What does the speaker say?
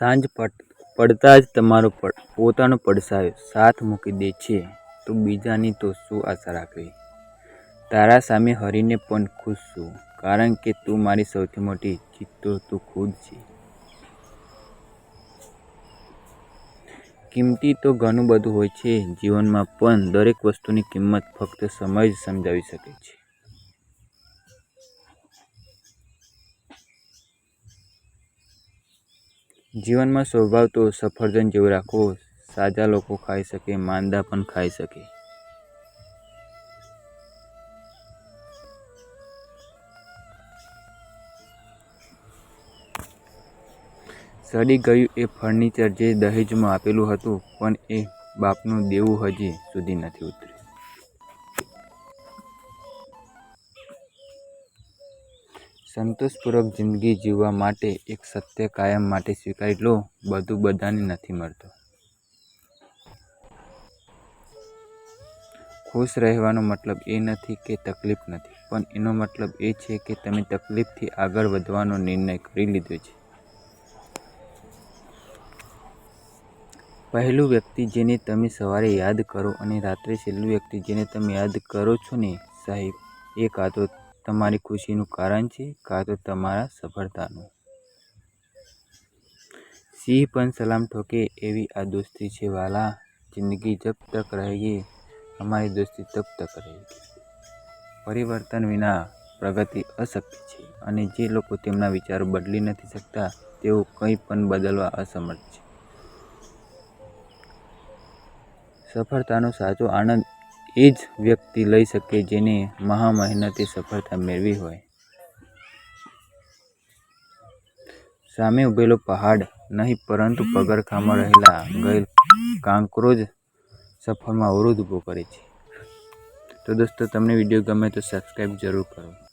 સાંજ પડ, પડતા જ તમારો પડ, પોતાનો પડછાયો સાથ મૂકી દે છે, તો બીજાની તો શું આશા રાખવી? તારા સામે હરીને પણ ખુશ છું, કારણ કે તું મારી સૌથી મોટી ચિત્તો તું ખુદ છે. કિંમતી તો ઘણું બધું હોય છે, જીવનમાં પણ દરેક વસ્તુની કિંમત ફક્ત સમય જ સમજાવી શકે છે. જીવનમાં સ્વભાવ તો સફરજન જેવો રાખવો, સાજા લોકો ખાઈ શકે, માંદા પણ ખાઈ શકે. સડી ગયું એ ફર્નિચર જે દહેજમાં આપેલું હતું, પણ એ બાપનું દેવું હજી સુધી નથી ઉતર્યું. સંતોષપૂર્વક જિંદગી જીવવા માટે એક સત્ય કાયમ માટે સ્વીકારી લો. બધું બધાને નથી મળતું. ખુશ રહેવાનો મતલબ એ નથી કે તકલીફ નથી, પણ એનો મતલબ એ છે કે તમે તકલીફથી આગળ વધવાનો નિર્ણય કરી લીધો છે. પહેલું વ્યક્તિ જેને તમે સવારે યાદ કરો અને રાત્રે છેલ્લું વ્યક્તિ જેને તમે યાદ કરો છો ને, સાહેબ, એ કાં તો તમારી ખુશીનું કારણ છે કાં તો તમારા સફળતાનું. સિંહ પણ સલામ ઠોકે એવી આ દોસ્તી છે વાલા. જિંદગી જબ તક રહેગી, અમારી દોસ્તી તબ તક રહેગી. પરિવર્તન વિના પ્રગતિ અશક્ય છે અને જે લોકો તેમના વિચારો બદલી નથી શકતા, તેઓ કંઈ પણ બદલવા અસમર્થ છે. સફળતાનો સાચો આનંદ એ જ વ્યક્તિ લઈ શકે જેને મહા મહેનતે સફળતા મેળવી હોય. સામે ઉભેલો પહાડ નહીં, પરંતુ પગરખામાં રહેલા ગયેલ કાંકરો જ સફરમાં અવરોધ ઊભો કરે છે. તો દોસ્તો, તમને વીડિયો ગમે તો સબસ્ક્રાઈબ જરૂર કરો.